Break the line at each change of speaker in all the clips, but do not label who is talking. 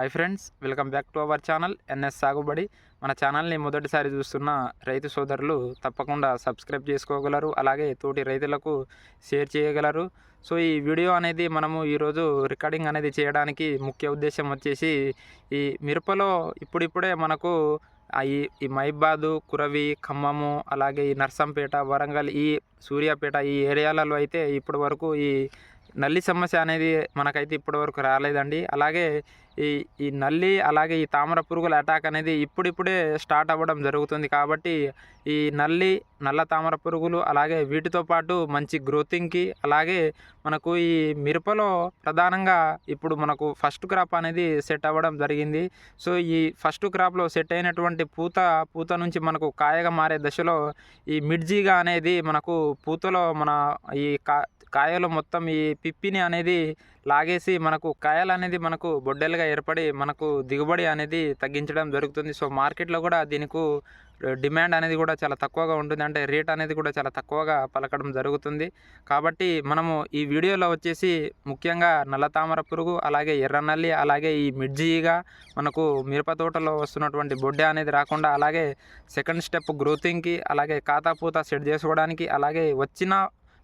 Hi friends welcome back to our channel NS Sagubadi. మన ఛానల్ని మొదటిసారి చూస్తున్న రైతు సోదరులు తప్పకుండా సబ్స్క్రైబ్ చేసుకోగలరు అలాగే తోటి రైతులకు షేర్ చేయగలరు. సో ఈ వీడియో అనేది మనము ఈరోజు రికార్డింగ్ అనేది చేయడానికి ముఖ్య ఉద్దేశం వచ్చేసి ఈ మిరపలో ఇప్పుడిప్పుడే మనకు ఈ ఈ మైబాదు కురవి ఖమ్మము అలాగే ఈ నర్సంపేట వరంగల్ ఈ సూర్యాపేట ఈ ఏరియాలలో అయితే ఇప్పటి వరకు ఈ నల్లి సమస్య అనేది మనకైతే ఇప్పటివరకు రాలేదండి. అలాగే ఈ ఈ నల్లి అలాగే ఈ తామర పురుగుల అటాక్ అనేది ఇప్పుడిప్పుడే స్టార్ట్ అవ్వడం జరుగుతుంది కాబట్టి ఈ నల్లి నల్ల తామర పురుగులు అలాగే వీటితో పాటు మంచి గ్రోతింగ్కి అలాగే మనకు ఈ మిరపలో ప్రధానంగా ఇప్పుడు మనకు ఫస్ట్ క్రాప్ అనేది సెట్ అవ్వడం జరిగింది. సో ఈ ఫస్ట్ క్రాప్లో సెట్ అయినటువంటి పూత పూత నుంచి మనకు కాయగా మారే దశలో ఈ మిడ్జీగా అనేది మనకు పూతలో మన ఈ కా కాయలు మొత్తం ఈ పిప్పిని అనేది లాగేసి మనకు కాయలు అనేది మనకు బొడ్డెలుగా ఏర్పడి మనకు దిగుబడి అనేది తగ్గించడం జరుగుతుంది. సో మార్కెట్లో కూడా దీనికి డిమాండ్ అనేది కూడా చాలా తక్కువగా ఉంటుంది. అంటే రేట్ అనేది కూడా చాలా తక్కువగా పలకడం జరుగుతుంది. కాబట్టి మనము ఈ వీడియోలో వచ్చేసి ముఖ్యంగా నల్ల తామర పురుగు అలాగే ఎర్రనల్లి అలాగే ఈ మిర్జీగా మనకు మిరప తోటలో వస్తున్నటువంటి బొడ్డె అనేది రాకుండా అలాగే సెకండ్ స్టెప్ గ్రోతింగ్కి అలాగే ఖాతా పూత సెట్ చేసుకోవడానికి అలాగే వచ్చిన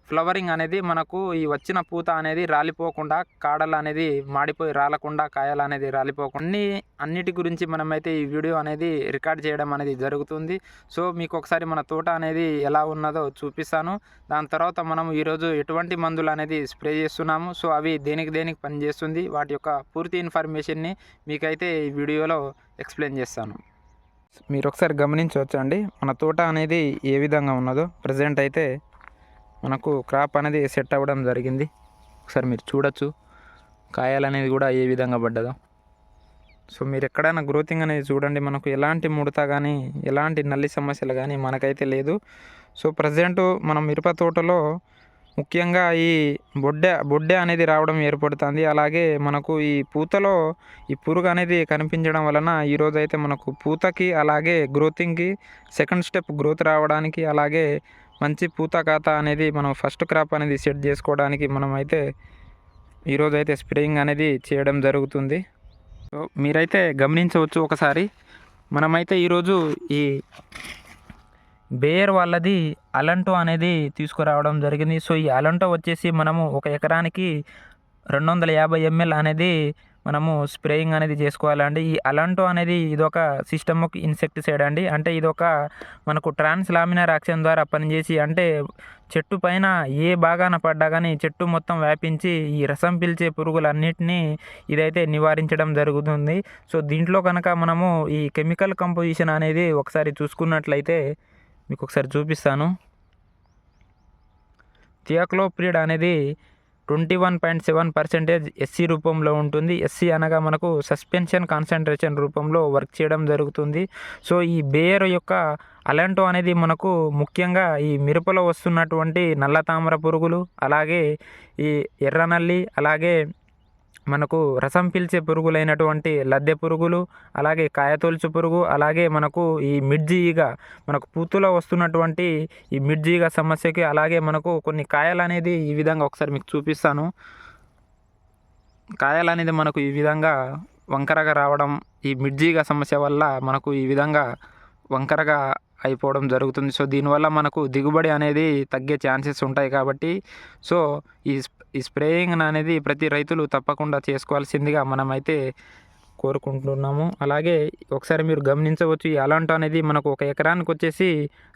ఫ్లవరింగ్ అనేది మనకు ఈ వచ్చిన పూత అనేది రాలిపోకుండా కాడలు అనేది మాడిపోయి రాలకుండా కాయలు అనేది రాలిపోకుండా అన్ని అన్నిటి గురించి మనమైతే ఈ వీడియో అనేది రికార్డ్ చేయడం అనేది జరుగుతుంది. సో మీకు ఒకసారి మన తోట అనేది ఎలా ఉన్నదో చూపిస్తాను. దాని తర్వాత మనం ఈరోజు ఎటువంటి మందులు అనేది స్ప్రే చేస్తున్నాము. సో అవి దేనికి దేనికి పనిచేస్తుంది వాటి యొక్క పూర్తి ఇన్ఫర్మేషన్ని మీకైతే ఈ వీడియోలో ఎక్స్ప్లెయిన్ చేస్తాను. మీరు ఒకసారి గమనించవచ్చండి మన తోట అనేది ఏ విధంగా ఉన్నదో. ప్రజెంట్ అయితే మనకు క్రాప్ అనేది సెట్ అవ్వడం జరిగింది. ఒకసారి మీరు చూడొచ్చు. కాయలు అనేది కూడా ఏ విధంగా పడ్డదో. సో మీరు ఎక్కడైనా గ్రోతింగ్ అనేది చూడండి. మనకు ఎలాంటి ముడత కానీ ఎలాంటి నల్లి సమస్యలు కానీ మనకైతే లేదు. సో ప్రజెంట్ మనం మిరప తోటలో ముఖ్యంగా ఈ బొడ్డె బొడ్డె అనేది రావడం ఏర్పడుతుంది. అలాగే మనకు ఈ పూతలో ఈ పురుగు అనేది కనిపించడం వలన ఈరోజు అయితే మనకు పూతకి అలాగే గ్రోతింగ్కి సెకండ్ స్టెప్ గ్రోత్ రావడానికి అలాగే మంచి పూత ఖాతా అనేది మనం ఫస్ట్ క్రాప్ అనేది సెట్ చేసుకోవడానికి మనం అయితే ఈరోజు అయితే స్ప్రేయింగ్ అనేది చేయడం జరుగుతుంది. సో మీరైతే గమనించవచ్చు ఒకసారి. మనమైతే ఈరోజు ఈ బేయర్ వాళ్ళది అలంటో అనేది తీసుకురావడం జరిగింది. సో ఈ అలంటో వచ్చేసి మనము ఒక ఎకరానికి రెండు వందల యాభై ఎంఎల్ అనేది మనము స్ప్రేయింగ్ అనేది చేసుకోవాలండి ఈ అలంటో అనేది ఇదొక సిస్టమ్ ఇన్సెక్టిసైడ్ అండి. అంటే ఇదొక మనకు ట్రాన్స్ లామినార్ యాక్షన్ ద్వారా పనిచేసి అంటే చెట్టు పైన ఏ బాగాన పడ్డా కానీ చెట్టు మొత్తం వ్యాపించి ఈ రసం పీల్చే పురుగులన్నిటినీ ఇదైతే నివారించడం జరుగుతుంది. సో దీంట్లో కనుక మనము ఈ కెమికల్ కంపోజిషన్ అనేది ఒకసారి చూసుకున్నట్లయితే మీకు ఒకసారి చూపిస్తాను. థియాక్లోప్రిడ్ అనేది twenty one point seven percentage SC రూపంలో ఉంటుంది. ఎస్సీ అనగా మనకు సస్పెన్షన్ కాన్సన్ట్రేషన్ రూపంలో వర్క్ చేయడం జరుగుతుంది. సో ఈ బేయర్ యొక్క అలాంటో అనేది మనకు ముఖ్యంగా ఈ మిరపలో వస్తున్నటువంటి నల్ల తామర పురుగులు అలాగే ఈ ఎర్రనల్లి అలాగే మనకు రసం పీల్చే పురుగులైనటువంటి లద్దె పురుగులు అలాగే కాయతొలుచు పురుగు అలాగే మనకు ఈ మిడ్జి ఈగ మనకు పూతులో వస్తున్నటువంటి ఈ మిడ్జి ఈగ సమస్యకి అలాగే మనకు కొన్ని కాయలు అనేది ఈ విధంగా ఒకసారి మీకు చూపిస్తాను. కాయలు అనేది మనకు ఈ విధంగా వంకరగా రావడం ఈ మిడ్జీగా సమస్య వల్ల మనకు ఈ విధంగా వంకరగా అయిపోవడం జరుగుతుంది. సో దీనివల్ల మనకు దిగుబడి అనేది తగ్గే ఛాన్సెస్ ఉంటాయి కాబట్టి సో ఈ ఈ స్ప్రేయింగ్ అనేది ప్రతి రైతులు తప్పకుండా చేసుకోవాల్సిందిగా మనమైతే కోరుకుంటున్నాము. అలాగే ఒకసారి మీరు గమనించవచ్చు ఈ అలాంటో అనేది మనకు ఒక ఎకరానికి వచ్చేసి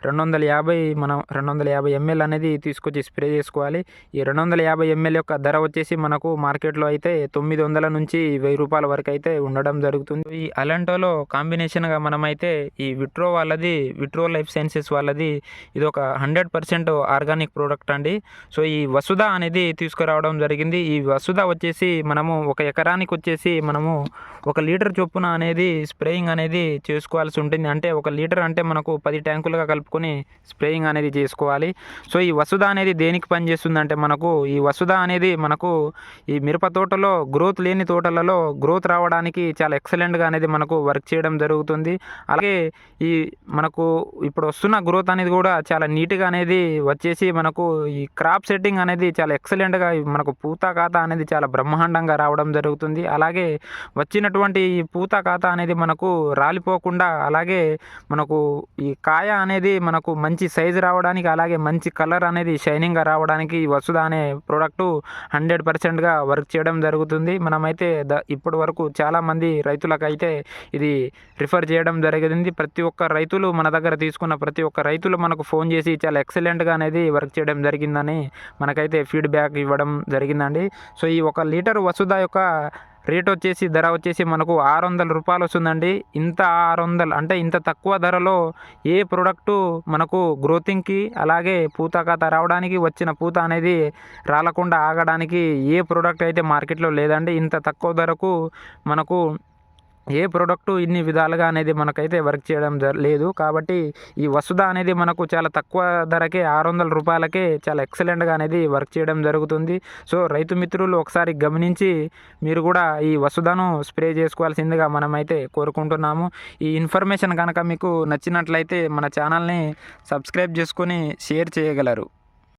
రెండు వందల యాభై మనం రెండు వందల యాభై ఎంఎల్ అనేది తీసుకొచ్చి స్ప్రే చేసుకోవాలి. ఈ రెండు వందల యాభై ఎంఎల్ యొక్క ధర వచ్చేసి మనకు మార్కెట్లో అయితే తొమ్మిది వందల నుంచి వెయ్యి రూపాయల వరకు అయితే ఉండడం జరుగుతుంది. ఈ అలాంటోలో కాంబినేషన్గా మనమైతే ఈ విట్రో వాళ్ళది విట్రో లైఫ్ సైన్సెస్ వాళ్ళది ఇది ఒక హండ్రెడ్ పర్సెంట్ ఆర్గానిక్ ప్రోడక్ట్ అండి. సో ఈ వసుధ అనేది తీసుకురావడం జరిగింది. ఈ వసుధ వచ్చేసి మనము ఒక ఎకరానికి వచ్చేసి మనము ఒక లీటర్ చొప్పున అనేది స్ప్రేయింగ్ అనేది చేసుకోవాల్సి ఉంటుంది. అంటే ఒక లీటర్ అంటే మనకు పది ట్యాంకులుగా కలుపుకొని స్ప్రేయింగ్ అనేది చేసుకోవాలి. సో ఈ వసుధ అనేది దేనికి పనిచేస్తుందంటే మనకు ఈ వసుధ అనేది మనకు ఈ మిరప తోటలో గ్రోత్ లేని తోటలలో గ్రోత్ రావడానికి చాలా ఎక్సలెంట్గా అనేది మనకు వర్క్ చేయడం జరుగుతుంది. అలాగే ఈ మనకు ఇప్పుడు వస్తున్న గ్రోత్ అనేది కూడా చాలా నీట్గా అనేది వచ్చేసి మనకు ఈ క్రాప్ సెట్టింగ్ అనేది చాలా ఎక్సలెంట్గా మనకు పూత ఖాతా అనేది చాలా బ్రహ్మాండంగా రావడం జరుగుతుంది. అలాగే వచ్చినటువంటి వచ్చినటువంటి ఈ పూత కాత అనేది మనకు రాలిపోకుండా అలాగే మనకు ఈ కాయ అనేది మనకు మంచి సైజు రావడానికి అలాగే మంచి కలర్ అనేది షైనింగ్గా రావడానికి ఈ వసుధ అనే ప్రోడక్టు హండ్రెడ్ పర్సెంట్గా వర్క్ చేయడం జరుగుతుంది. మనమైతే ద ఇప్పటి వరకు చాలామంది రైతులకైతే ఇది రిఫర్ చేయడం జరిగింది. ప్రతి ఒక్క రైతులు మన దగ్గర తీసుకున్న ప్రతి ఒక్క రైతులు మనకు ఫోన్ చేసి చాలా ఎక్సలెంట్గా అనేది వర్క్ చేయడం జరిగిందని మనకైతే ఫీడ్బ్యాక్ ఇవ్వడం జరిగిందండి. సో ఈ ఒక లీటర్ వసుధ యొక్క రేట్ వచ్చేసి ధర వచ్చేసి మనకు ఆరు వందల రూపాయలు వస్తుందండి. ఇంత ఆరు వందలు అంటే ఇంత తక్కువ ధరలో ఏ ప్రోడక్టు మనకు గ్రోతింగ్కి అలాగే పూత కథ రావడానికి వచ్చిన పూత అనేది రాలకుండా ఆగడానికి ఏ ప్రోడక్ట్ అయితే మార్కెట్లో లేదండి. ఇంత తక్కువ ధరకు మనకు ఏ ప్రోడక్టు ఇన్ని విధాలుగా అనేది మనకైతే వర్క్ చేయడం లేదు. కాబట్టి ఈ వసుధ అనేది మనకు చాలా తక్కువ ధరకే ఆరు వందల రూపాయలకే చాలా ఎక్సలెంట్గా అనేది వర్క్ చేయడం జరుగుతుంది. సో రైతు మిత్రులు ఒకసారి గమనించి మీరు కూడా ఈ వసుధను స్ప్రే చేసుకోవాల్సిందిగా మనమైతే కోరుకుంటున్నాము. ఈ ఇన్ఫర్మేషన్ కనుక మీకు నచ్చినట్లయితే మన ఛానల్ని సబ్స్క్రైబ్ చేసుకొని షేర్ చేయగలరు.